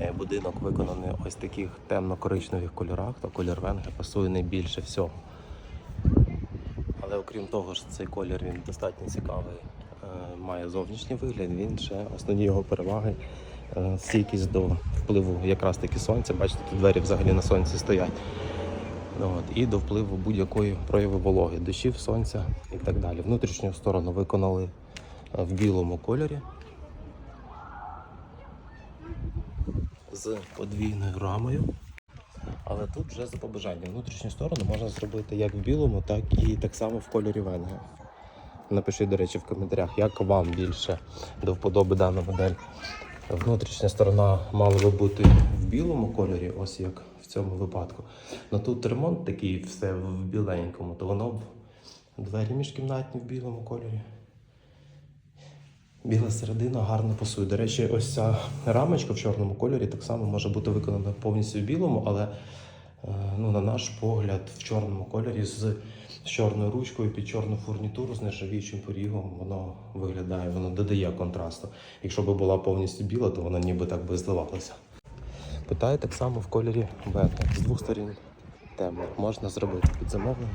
Е, Будинок виконаний ось таких темно-коричневих кольорах, то колір венги пасує найбільше всього. Але окрім того, що цей колір він достатньо цікавий, е, має зовнішній вигляд, він ще основні його переваги. е, Стійкість до впливу якраз таки сонця. Бачите, тут двері взагалі на сонці стоять. От, і до впливу будь-якої прояви вологи, дощів, сонця і так далі. Внутрішню сторону виконали в білому кольорі з подвійною рамою. Але тут вже за побажанням. Внутрішню сторону можна зробити як в білому, так і так само в кольорі венги. Напишіть, до речі, в коментарях, як вам більше до вподоби дана модель. Внутрішня сторона мала би бути в білому кольорі, ось як в цьому випадку. Но тут ремонт такий все в біленькому, то воно б двері міжкімнатні в білому кольорі. Біла середина гарно пасує. До речі, ось ця рамочка в чорному кольорі так само може бути виконана повністю в білому, але е, ну, на наш погляд, в чорному кольорі з чорною ручкою під чорну фурнітуру з нержавіючим порігом воно виглядає, воно додає контрасту. Якщо б була повністю біла, то вона ніби так би здавалася. Питаю так само в кольорі венги. З двох сторін темно. Можна зробити під замовлення.